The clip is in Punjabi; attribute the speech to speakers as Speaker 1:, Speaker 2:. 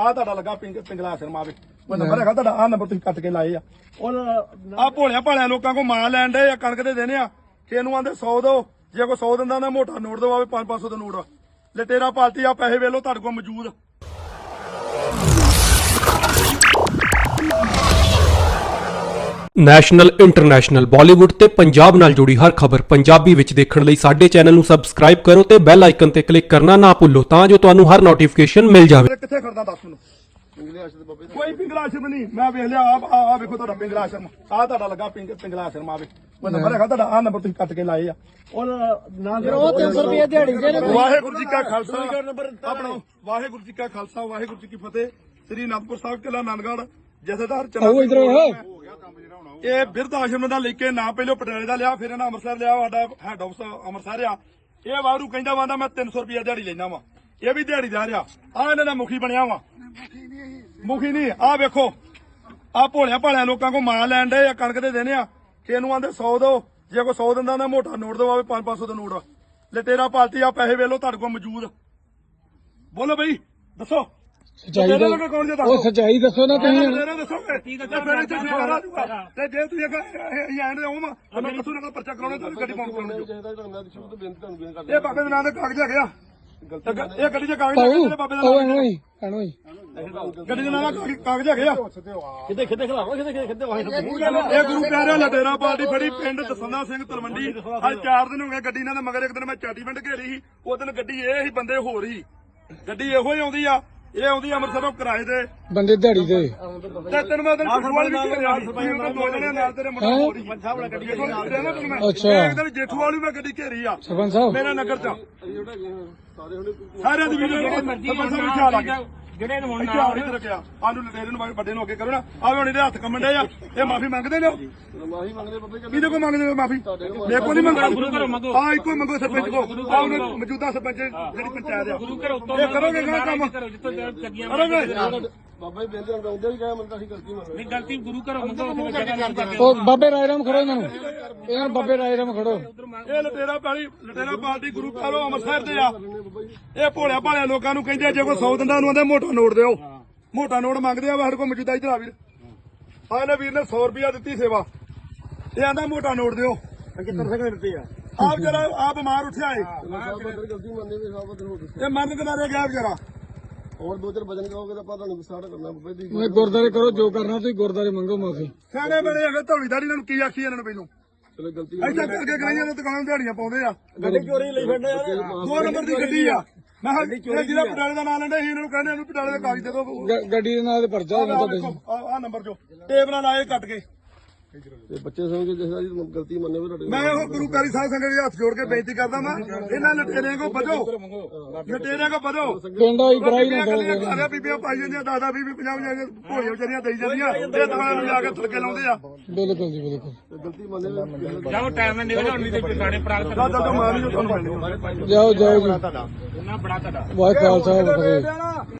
Speaker 1: ਆ ਤੁਹਾਡਾ ਲੱਗਾ ਪਿੰਗ ਪਿੰਗਲਾ ਸ਼ਰਮਾ ਵੇ। ਉਹ ਨੰਬਰ ਹੈਗਾ ਤੁਹਾਡਾ ਆ ਨੰਬਰ ਤੁਸੀਂ ਕੱਟ ਕੇ ਲਾਏ ਆ। ਉਹ ਆ ਭੋਲਿਆ ਭਾਲਿਆ ਲੋਕਾਂ ਕੋ ਮਾਲ ਲੈਣ ਦੇ ਆ, ਕਣਕ ਦੇ ਦੇਣੇ ਆ। ਕਿ ਇਹਨੂੰ ਆਂਦੇ 100 ਦੋ, ਜੇ ਕੋਈ 100 ਦਿੰਦਾ ਨਾ ਮੋਟਾ ਨੋਟ ਦਵਾਵੇ 5-500 ਦਾ ਨੋਟ। ਲਟੇਰਾ ਪਾਲਤੀ ਆ, ਪੈਸੇ ਵੇਲੋ, ਤੁਹਾਡੇ ਕੋਲ ਮੌਜੂਦ।
Speaker 2: ਨੈਸ਼ਨਲ ਇੰਟਰਨੈਸ਼ਨਲ ਬਾਲੀਵੁੱਡ ਤੇ ਪੰਜਾਬ ਨਾਲ ਜੁੜੀ ਹਰ ਖਬਰ ਪੰਜਾਬੀ ਵਿੱਚ ਦੇਖਣ ਲਈ ਸਾਡੇ ਚੈਨਲ ਨੂੰ ਸਬਸਕ੍ਰਾਈਬ ਕਰੋ ਤੇ ਬੈਲ ਆਈਕਨ ਤੇ ਕਲਿੱਕ ਕਰਨਾ ਨਾ ਭੁੱਲੋ ਤਾਂ ਜੋ ਤੁਹਾਨੂੰ ਹਰ ਨੋਟੀਫਿਕੇਸ਼ਨ ਮਿਲ ਜਾਵੇ।
Speaker 1: ਕਿੱਥੇ ਖੜਦਾ ਦੱਸ ਮੈਨੂੰ? ਕੋਈ ਪਿੰਗਲਾ ਆਸ਼ਰਮ ਨਹੀਂ। ਮੈਂ ਵੇਖ ਲਿਆ ਆ ਆ ਵੇਖੋ ਤੁਹਾਡਾ ਪਿੰਗਲਾ ਆਸ਼ਰਮ। ਆ ਤੁਹਾਡਾ ਲੱਗਾ ਪਿੰਗ ਪਿੰਗਲਾ ਆਸ਼ਰਮ ਆਵੇ ਉਹ ਨੰਬਰ ਹੈਗਾ ਤੁਹਾਡਾ ਆ ਨੰਬਰ ਤੁਸੀਂ ਕੱਟ ਕੇ ਲਾਏ ਆ।
Speaker 3: ਉਹ 300 ਰੁਪਏ ਦਿਹਾੜੀ ਦੇ ਨੇ
Speaker 1: ਵਾਹਿਗੁਰੂ ਜੀ ਕਾ ਖਾਲਸਾ। ਆਪਣਾ ਵਾਹਿਗੁਰੂ ਜੀ ਕਾ ਖਾਲਸਾ ਵਾਹਿਗੁਰੂ ਜੀ ਕੀ ਫਤਿਹ। ਸ੍ਰੀ ਅਨੰਦਪੁਰ ਸਾਹਿਬ ਕਿਲਾ ਨੰਦਗੜ੍ਹ ਜਥੇਦਾਰ ਚੰਨਾ
Speaker 3: ਇਧਰ
Speaker 1: ਇਹ ਬਿਰਧ ਆਸ਼ਰਮ ਦਾ ਲੈ ਕੇ ਨਾ ਪਹਿਲੋ ਪਟਿਆਲੇ ਦਾ ਲਿਆ, ਫਿਰ ਇਹਨਾਂ ਅੰਮ੍ਰਿਤਸਰ ਲਿਆ, ਸਾਡਾ ਹੈਡ ਆਫਿਸ ਅੰਮ੍ਰਿਤਸਰ ਆ ਇਹ ਵਾਰੂ ਕਹਿੰਦਾ ਵਾਂਦਾ ਮੈਂ 300 ਰੁਪਏ ਦਿਹਾੜੀ ਲੈਣਾ ਵਾ। ਇਹ ਵੀ ਦਿਹਾੜੀਦਾਰ ਆ ਆ ਇਹਨਾਂ ਦਾ ਮੁਖੀ ਬਣਿਆ ਵਾ। ਮੁਖੀ ਨਹੀਂ ਆ ਵੇਖੋ। ਆ ਭੋਲਿਆਂ ਭਾਲਿਆ ਲੋਕਾਂ ਕੋ ਮਾਲ ਲੈਣ ਦੇ ਆ, ਕਣਕ ਦੇ ਦੇਣੇ ਆ। ਕਿ ਇਹਨੂੰ ਆਂਦੇ 100 ਦੋ, ਜੇ ਕੋਈ 100 ਦਿੰਦਾ ਨਾ ਮੋਟਾ ਨੋਟ ਦਵਾਵੇ 5-500 ਦਾ ਨੋਟ। ਲਟੇਰਾ ਪਾਲਤੀ ਆ, ਪੈਸੇ ਵੇਲੋ ਤੁਹਾਡੇ ਕੋਲ ਮੌਜੂਦ। ਬੋਲੋ ਬਈ, ਦੱਸੋ।
Speaker 3: ਸਚਾਈ
Speaker 1: ਜੇ
Speaker 3: ਉਹ
Speaker 1: ਦੱਸੋ
Speaker 3: ਸਚਾਈ ਦੱਸੋ ਨਾ ਤੁਸੀਂ।
Speaker 1: ਲਟੇਰਾ ਦੱਸੋਗੇ ਤੇ ਫਿਰ ਇੱਥੇ ਫੇਰ ਆ ਜਾਊਗਾ। ਤੇ ਜੇ ਤੁਸੀਂ ਇਹ ਐਂਡ ਆਉਂ ਮੈਂ ਤਾਂ ਮੈਂ ਕਸੂਰ ਨਾਲ ਪਰਚਾ ਕਰਾਉਣਾ ਤਾਂ ਗੱਡੀ ਪਾਉਣ ਕਰਾਉਣੀ ਇਹ ਬਾਬੇ ਦੇ ਨਾਂ ਦੇ ਕਾਗਜ਼ ਹੈਗੇ ਆ। ਤੇ ਇਹ ਗੱਡੀ ਦੇ ਕਾਗਜ਼ ਹੈਗੇ ਬਾਬੇ ਦੇ ਨਾਂ ਦੇ।
Speaker 3: ਐਨੋ ਹੀ ਐਨੋ ਹੀ।
Speaker 1: ਗੱਡੀ ਦੇ ਨਾਂ ਦੇ ਕਾਗਜ਼- ਹੈਗੇ ਆ।
Speaker 3: ਕਿਤੇ ਕਿਤੇ ਖਲਾਵਾ ਕਿਤੇ ਕਿਤੇ ਵਾਹੀ
Speaker 1: ਇਹ ਗੁਰੂ ਪਿਆਰਿਆ ਲਟੇਰਾ ਪਾਰਟੀ ਫੜੀ ਪਿੰਡ ਦਸੰਨਾ ਸਿੰਘ ਤਲਵੰਡੀ। ਅੱਜ ਚਾਰ ਦਿਨ ਹੋ ਗਏ ਗੱਡੀ ਨਾਲ ਮਗਰ ਇੱਕ ਦਿਨ ਮੈਂ ਚਾਟੀ ਪਿੰਡ ਘੇਰੀ ਸੀ ਉਹ ਦਿਨ ਗੱਡੀ ਇਹ ਹੀ ਬੰਦੇ ਹੋਰ ਹੀ ਗੱਡੀ ਇਹੋ ਹੀ ਆਉਂਦੀ ਆ ਇਹ ਆਉਂਦੀ ਅੰਮ੍ਰਿਤਸਰੋਂ ਕਿਰਾਏ ਤੇ।
Speaker 3: ਬੰਦੇ ਦਿਹਾੜੀ ਦੇ
Speaker 1: ਤੇ ਤੈਨੂੰ ਮੈਂ ਦਿਨ ਫੁੱਟਬਾਲ ਵੀ ਘੇਰਿਆ ਸੀ। ਦੋ ਜਣੇ ਨਾਲ ਤੇਰੇ ਮੁੰਡਾ ਹੋਰ ਹੀ ਪੰਜਾਬ ਵਾਲਾ ਗੱਡੀ ਦੇਖੋ ਨਾ ਤੈਨੂੰ ਮੈਂ
Speaker 3: ਅੱਛਾ।
Speaker 1: ਇੱਕ ਦਿਨ ਜੇਠੂ ਵਾਲੀ ਮੈਂ ਗੱਡੀ ਘੇਰੀ ਆ।
Speaker 3: ਸਰਪੰਚ ਸਾਹਿਬ?
Speaker 1: ਮੇਰਾ ਨਗਰ ਚ। ਸਾਰਿਆਂ ਦੀ ਵੀਡੀਓ ਸਰਪੰਚ ਸਾਹਿਬ ਗਿਆ।
Speaker 4: ਜਿਹੜੇ ਨੂੰ
Speaker 1: ਇੱਥੇ ਆਉਣੀ ਤੇ ਰੱਖਿਆ। ਆਨੂੰ ਲਟੇਰੇ ਨੂੰ ਵੱਡੇ ਨੂੰ ਅੱਗੇ ਕਰੋ ਨਾ। ਆਵੇ ਹੁਣ ਇਹਦੇ ਹੱਥ ਕੰਮਣ ਡੇ ਆ ਇਹ ਮਾਫੀ ਮੰਗਦੇ ਨੇ ਮਾਫੀ ਮੰਗਦੇ ਬੱਬੇ ਕਿਹਦੇ ਕੋ ਮੰਗਦੇ ਹੋ ਮਾਫੀ? ਮੇਰੇ ਕੋ ਨਹੀਂ ਮੰਗਦੇ। ਆ ਇੱਕੋ ਹੀ ਮੰਗੋ ਸਰਪੰਚ ਕੋ ਆ ਉਹਨੇ ਮੌਜੂਦਾ ਸਰਪੰਚ ਜਿਹੜੀ ਪੰਚਾਇਤ ਆ।
Speaker 4: ਗੁਰੂ ਘਰ ਉੱਤੋਂ
Speaker 1: ਇਹ ਕਰੋਗੇ ਕਿਹੜਾ ਕੰਮ?
Speaker 4: ਕਰੋ ਜਿੱਥੋਂ ਚੱਗੀਆਂ
Speaker 1: ਕਰੋਗੇ?
Speaker 4: ਨਹੀਂ ਗਲਤੀ ਗੁਰੂ ਘਰੋਂ ਮੰਗੋ ਉੱਥੇ ਜਗ੍ਹਾ ਨਾਮ ਕਰਕੇ
Speaker 3: ਉਹ ਬਾਬੇ ਰਾਇਰਾਮ ਖੜੋ ਇਹਨਾਂ ਨੂੰ। ਇਹਨਾਂ ਨੂੰ ਬਾਬੇ ਰਾਇਰਾਮ ਖੜੋ।
Speaker 1: ਇਹ ਲਟੇਰਾ ਪਾਲੀ ਲਟੇਰਾ ਪਾਰਟੀ ਗੁਰੂ ਕਾਲੋ ਅੰਮ੍ਰਿਤਸਰ ਦੇ ਆ। ਇਹ ਭੋਲਿਆ ਭਾਲਿਆ ਲੋਕਾਂ ਨੂੰ ਕਹਿੰਦੇ ਜੇ ਕੋਈ 100 ਦਿੰਦਾ ਉਹਨੂੰ ਆਂਦੇ ਮੋਟਾ ਨੋਟ ਦਿਓ। ਮੋਟਾ ਨੋਟ ਮੰਗਦੇ ਆ ਸਾਡੇ ਕੋਲ ਮੌਜੂਦਾ ਇਧਰ ਆ ਵੀਰ ਆ ਇਹਨੇ ਵੀਰ ਨੇ 100 ਰੁਪਿਆ ਦਿੱਤੀ ਸੇਵਾ। ਇਹ ਆਂਦਾ ਮੋਟਾ ਨੋਟ ਦਿਓ।
Speaker 3: ਦਿੱਤੇ ਆ?
Speaker 1: ਆਪ ਜਰਾ ਆ ਬਿਮਾਰ ਉੱਠਿਆ ਏ। ਇਹ ਮਰਨ ਕਿਨਾਰੇ ਗਿਆ ਵਿਚਾਰਾ
Speaker 5: ਹੋਰ ਦੋ ਚਾਰ ਵਜਨ ਕਹੋਗੇ ਤਾਂ ਆਪਾਂ ਤੁਹਾਨੂੰ ਸਟਾਰਟ ਕਰਨਾ ਬੱਬੇ ਦੀ
Speaker 3: ਮੈਂ ਗੁਰਦਾਰੇ ਕਰੋ ਜੋ ਕਰਨਾ ਤੁਸੀਂ ਗੁਰਦਾਰੇ ਮੰਗੋ ਮਾਫੀ।
Speaker 1: ਸਿਆਣੇ ਬੜੇ ਹੈਗੇ ਧੌਲੀਦਾਰੀ ਇਹਨਾਂ ਨੂੰ ਕੀ ਆਖੀ ਇਹਨਾਂ ਨੂੰ ਪਹਿਲੋਂ?
Speaker 5: ਚਲੋ ਗਲਤੀ
Speaker 1: ਐਦਾਂ ਕਰਕੇ ਕਰਾਈਆਂ ਨੇ ਦੁਕਾਨ ਦਿਹਾੜੀਆਂ ਪਾਉਂਦੇ ਆ।
Speaker 3: ਗੱਡੀ ਚੋਰੀ ਲਈ ਫਿਰਦੇ ਯਾਰ
Speaker 1: ਦੋ ਨੰਬਰ ਦੀ ਗੱਡੀ ਆ। ਮੈਂ ਕਿਹਾ ਇਹ ਜਿਹੜਾ ਪਟਿਆਲੇ ਦਾ ਨਾਂ ਲੈਂਦੇ ਸੀ ਇਹਨਾਂ ਨੂੰ ਕਹਿੰਦੇ ਇਹਨੂੰ ਪਟਿਆਲੇ ਦਾ ਕਾਗਜ਼ ਦੇ ਦਿਓ।
Speaker 3: ਗੱਡੀ ਦੇ ਨਾਲ ਤੇ ਪਰਚਾ ਹੋਣਾ ਤੁਹਾਡੇ
Speaker 1: ਆ ਨੰਬਰ ਜੋ ਟੇਪ ਨਾਲ ਆਏ ਕੱਟ ਕੇ।
Speaker 5: ਤੇ ਬੱਚੇ ਸਮਝ ਕੇ ਜਿਹੜਾ ਜੀ ਗਲਤੀ ਮੰਨੇ ਵੀ ਤੁਹਾਡੇ
Speaker 1: ਮੈਂ ਉਹ ਗੁਰੂ ਕਾਰੀ ਸਾਹਿਬ ਸੰਗਤ ਦੇ ਹੱਥ ਜੋੜ ਕੇ ਬੇਨਤੀ ਕਰਦਾ ਮੈਂ ਇਹਨਾਂ ਲਟੇਰਿਆਂ ਕੋ ਬਚੋ ਲਟੇਰਿਆਂ ਕੋ ਬਚੋ
Speaker 3: ਪਿੰਡ ਆਈ ਕਰਾਈ ਨਾ
Speaker 1: ਸਾਰੀਆਂ ਬੀਬੀਆਂ ਪਾਈ ਜਾਂਦੀਆਂ ਦਾਦਾ ਬੀਬੀ ਪੰਜਾਹ ਪੰਜਾਹ ਭੋਲੀਆਂ ਵਿਚਾਰੀਆਂ ਦੇਈ ਜਾਂਦੀਆਂ ਤਾਂ ਨੂੰ ਜਾ ਕੇ ਥੜਕੇ ਲਾਉਂਦੇ ਆ।
Speaker 3: ਬਿਲਕੁਲ ਜੀ ਬਿਲਕੁਲ।
Speaker 5: ਗਲਤੀ ਮੰਨੇ ਵੀ
Speaker 4: ਜਾਓ ਟਾਈਮ ਨਾਲ ਨਿਕਲ ਆਉਣੀ ਤੇ ਸਾਡੇ ਪ੍ਰਾਗਤ
Speaker 1: ਦਾਦਾ ਮਾਰ ਨਹੀਂ ਤੁਹਾਨੂੰ ਮਿਲਣੀ
Speaker 3: ਜਾਓ ਜਾਓ ਜੀ।
Speaker 4: ਉਹਨਾਂ ਬੜਾ ਤੁਹਾਡਾ।
Speaker 3: ਵਾਹਿ ਖਾਲਸਾ ਵਾਹਿ